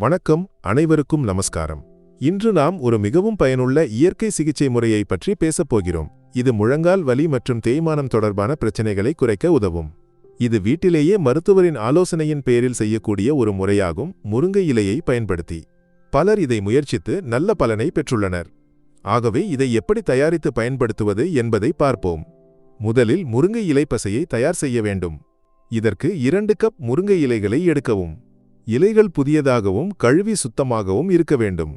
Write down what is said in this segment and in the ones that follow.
வணக்கம் அனைவருக்கும் நமஸ்காரம். இன்று நாம் ஒரு மிகவும் பயனுள்ள இயற்கை சிகிச்சை முறையை பற்றி பேசப் போகிறோம். இது முழங்கால் வலி மற்றும் தேய்மானம் தொடர்பான பிரச்சனைகளை குறைக்க உதவும். இது வீட்டிலேயே மருத்துவரின் ஆலோசனையின் பேரில் செய்யக்கூடிய ஒரு முறையாகும். முருங்கை இலையை பயன்படுத்தி பலர் இதை முயற்சித்து நல்ல பலனை பெற்றுள்ளனர். ஆகவே இதை எப்படி தயாரித்து பயன்படுத்துவது என்பதை பார்ப்போம். முதலில் முருங்கை இலை பசையை தயார் செய்ய வேண்டும். இதற்கு இரண்டு கப் முருங்கை இலைகளை எடுக்கவும். இலைகள் புதியதாகவும் கழுவி சுத்தமாகவும் இருக்க வேண்டும்.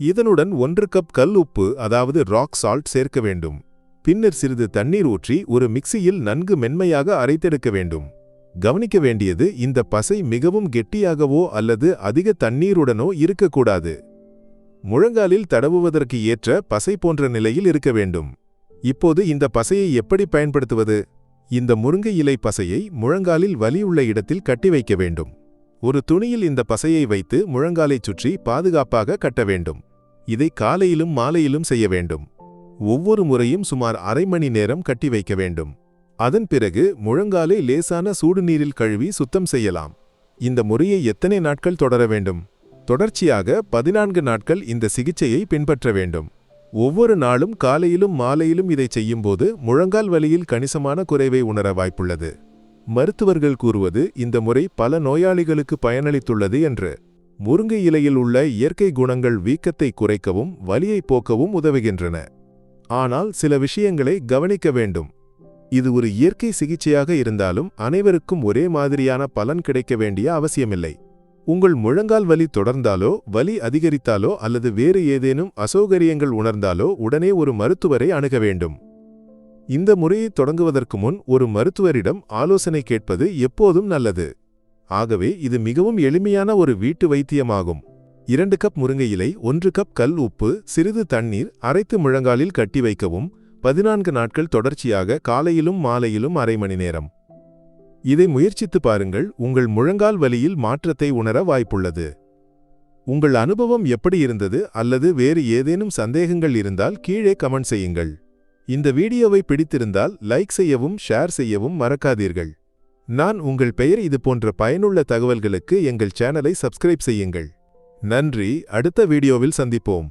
இதனுடன் ஒன்று கப் கல் உப்பு அதாவது ராக் சால்ட் சேர்க்க வேண்டும். பின்னர் சிறிது தண்ணீர் ஊற்றி ஒரு மிக்சியில் நன்கு மென்மையாக அரைத்தெடுக்க வேண்டும். கவனிக்க வேண்டியது இந்த பசை மிகவும் கெட்டியாகவோ அல்லது அதிக தண்ணீருடனோ இருக்கக்கூடாது. முழங்காலில் தடவுவதற்கு ஏற்ற பசை போன்ற நிலையில் இருக்க வேண்டும். இப்போது இந்த பசையை எப்படி பயன்படுத்துவது? இந்த முருங்கை இலை பசையை முழங்காலில் வலியுள்ள இடத்தில் கட்டி வைக்க வேண்டும். ஒரு துணியில் இந்த பசையை வைத்து முழங்காலைச் சுற்றி பாதுகாப்பாக கட்ட வேண்டும். இதை காலையிலும் மாலையிலும் செய்ய வேண்டும். ஒவ்வொரு முறையும் சுமார் அரை மணி நேரம் கட்டி வைக்க வேண்டும். அதன் பிறகு முழங்காலை லேசான சூடுநீரில் கழுவி சுத்தம் செய்யலாம். இந்த முறையை எத்தனை நாட்கள் தொடர வேண்டும்? தொடர்ச்சியாக பதினான்கு நாட்கள் இந்த சிகிச்சையை பின்பற்ற வேண்டும். ஒவ்வொரு நாளும் காலையிலும் மாலையிலும் இதை செய்யும்போது முழங்கால் வலியில் கணிசமான குறைவை உணர வாய்ப்புள்ளது. மருத்துவர்கள் கூறுவது இந்த முறை பல நோயாளிகளுக்கு பயனளித்துள்ளது என்று. முருங்கை இலையில் உள்ள இயற்கை குணங்கள் வீக்கத்தை குறைக்கவும் வலியை போக்கவும் உதவுகின்றன. ஆனால் சில விஷயங்களை கவனிக்க வேண்டும். இது ஒரு இயற்கை சிகிச்சையாக இருந்தாலும் அனைவருக்கும் ஒரே மாதிரியான பலன் கிடைக்க வேண்டிய அவசியமில்லை. உங்கள் முழங்கால் வலி தொடர்ந்தாலோ வலி அதிகரித்தாலோ அல்லது வேறு ஏதேனும் அசௌகரியங்கள் உணர்ந்தாலோ உடனே ஒரு மருத்துவரை அணுக வேண்டும். இந்த முறையை தொடங்குவதற்கு முன் ஒரு மருத்துவரிடம் ஆலோசனை கேட்பது எப்போதும் நல்லது. ஆகவே இது மிகவும் எளிமையான ஒரு வீட்டு வைத்தியமாகும். இரண்டு கப் முருங்கை இலை ஒன்று கப் கல் உப்பு சிறிது தண்ணீர் அரைத்து முழங்காலில் கட்டி வைக்கவும். பதினான்கு நாட்கள் தொடர்ச்சியாக காலையிலும் மாலையிலும் அரை மணி நேரம். இதை முயற்சித்து பாருங்கள் உங்கள் முழங்கால் வலியில் மாற்றத்தை உணர வாய்ப்புள்ளது. உங்கள் அனுபவம் எப்படி இருந்தது அல்லது வேறு ஏதேனும் சந்தேகங்கள் இருந்தால் கீழே கமெண்ட் செய்யுங்கள். இந்த வீடியோவை பிடித்திருந்தால் லைக் செய்யவும் ஷேர் செய்யவும் மறக்காதீர்கள். நான் உங்கள் பெயர் இது போன்ற பயனுள்ள தகவல்களுக்கு எங்கள் சேனலை சப்ஸ்கிரைப் செய்யுங்கள். நன்றி அடுத்த வீடியோவில் சந்திப்போம்.